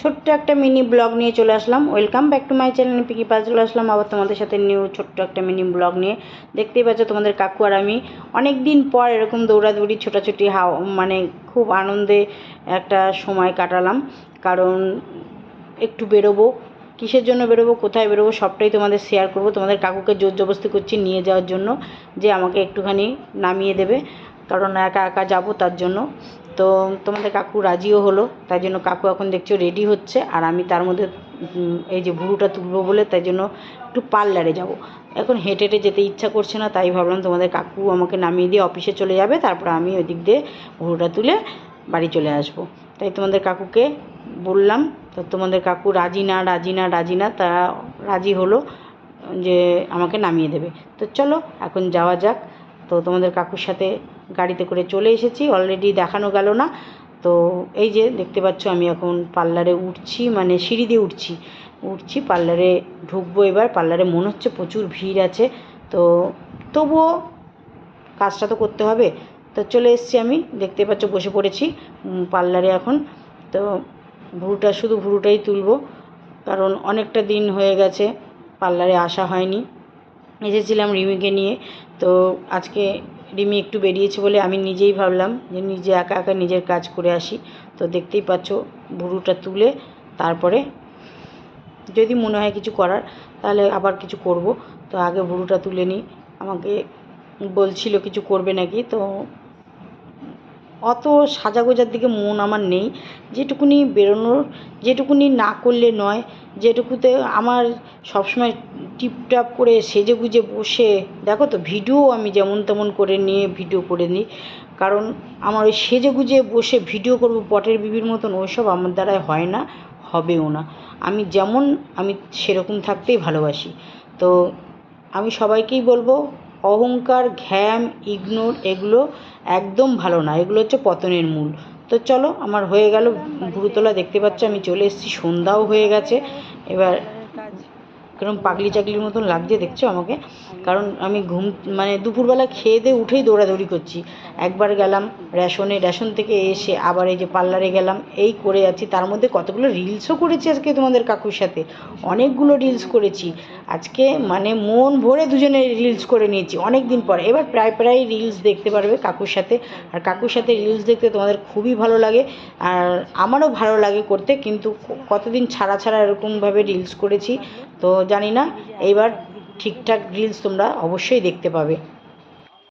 ছোট্ট একটা mini blog নিয়ে চলে আসলাম। Welcome back to my channel পিকি পাস চলে আসলাম আবার তোমাদের সাথে নিউ ছোট্ট একটা মিনি ব্লগ নিয়ে। দেখতেই পাচ্ছ তোমাদের কাকু আর আমি অনেক দিন পর এরকম দৌড়াদৌড়ি, ছোটাছুটি, হাও মানে খুব আনন্দে একটা সময় কাটালাম। কারণ একটু বেরোবো, কিসের জন্য বেরোবো, কোথায় বেরোবো, সবটাই তোমাদের শেয়ার করব। তোমাদের কাকুকে জোর জবস্তি করছি নিয়ে যাওয়ার জন্য, যে আমাকে একটুখানি নামিয়ে দেবে। কারণ একা একা যাব তার জন্য। তো তোমাদের কাকু রাজিও হলো, তাই জন্য কাকু এখন দেখছ রেডি হচ্ছে, আর আমি তার মধ্যে এই যে ভুরুটা তুলবো বলে, তাই জন্য একটু পার্লারে যাব। এখন হেঁটে হেঁটে যেতে ইচ্ছা করছে না, তাই ভাবলাম তোমাদের কাকু আমাকে নামিয়ে দিয়ে অফিসে চলে যাবে, তারপর আমি ওই দিক দিয়ে ভুরুটা তুলে বাড়ি চলে আসব। তাই তোমাদের কাকুকে বললাম, তো তোমাদের কাকু রাজি না রাজি না রাজি না তা রাজি হলো যে আমাকে নামিয়ে দেবে। তো চলো, এখন যাওয়া যাক। তো তোমাদের কাকুর সাথে গাড়িতে করে চলে এসেছি অলরেডি দেখানো গেল না। তো এই যে দেখতে পাচ্ছ আমি এখন পার্লারে উঠছি মানে সিঁড়ি দিয়ে উঠছি। উঠছি, পার্লারে ঢুকবো এবার, পার্লারে মনে হচ্ছে প্রচুর ভিড় আছে। তো তবুও কাজটা তো করতে হবে। তো চলে এসেছি আমি, দেখতে পাচ্ছ বসে পড়েছি পার্লারে এখন। তো ভুরুটা, শুধু ভুরুটাই তুলবো, কারণ অনেকটা দিন হয়ে গেছে, পার্লারে আসা হয়নি। এসেছিলাম রিমিকে নিয়ে। তো আজকে রিমি একটু বেরিয়েছে বলে আমি নিজেই ভাবলাম যে নিজে একা একা নিজের কাজ করে আসি। তো দেখতেই পাচ্ছ ভুরুটা তুলে তারপরে যদি মনে হয় কিছু করার তাহলে আবার কিছু করব। তো আগে ভুরুটা তুলে নিই। আমাকে বলছিল কিছু করবে নাকি? তো অত সাজাগোজার দিকে মন আমার নেই। যেটুকুনি বেরোনোর, যেটুকুনি না করলে নয়, যেটুকুতে আমার সবসময় টিপটাপ করে সেজে গুজে বসে, দেখো তো, ভিডিও আমি যেমন তেমন করে নিয়ে ভিডিও করে নিই। কারণ আমার ওই সেজে গুজে বসে ভিডিও করব পটের বিবির মতন, ওইসব আমার দ্বারায় হয় না, হবেও না। আমি যেমন, আমি সেরকম থাকতেই ভালোবাসি। তো আমি সবাইকেই বলব, অহংকার, ঘ্যাম, ইগনোর এগুলো একদম ভালো না, এগুলো হচ্ছে পতনের মূল। তো চলো, আমার হয়ে গেল ভুরুতলা দেখতে পাচ্ছ, আমি চলে এসেছি, সন্ধ্যাও হয়ে গেছে। এবার কিরম পাগলি চাগলির মতন লাগছে, দেখছ আমাকে? কারণ আমি ঘুম মানে দুপুরবেলা খেয়ে দিয়ে উঠেই দৌড়াদৌড়ি করছি। একবার গেলাম রেশনে, রেশন থেকে এসে আবার এই যে পার্লারে গেলাম, এই করে যাচ্ছি। তার মধ্যে কতগুলো রিলসও করেছি আজকে তোমাদের কাকুর সাথে। অনেকগুলো রিলস করেছি। আজকে মানে মন ভরে দুজনে রিলস করে নিয়েছি অনেক দিন পর। এবার প্রায় প্রায় রিলস দেখতে পারবে কাকুর সাথে। আর কাকুর সাথে রিলস দেখতে তোমাদের খুবই ভালো লাগে। আর আমারও ভালো লাগে করতে, কিন্তু কতদিন ছাড়া ছাড়া এরকমভাবে রিলস করেছি তো জানি না এইবার ঠিকঠাক রিলস তোমরা অবশ্যই দেখতে পাবে।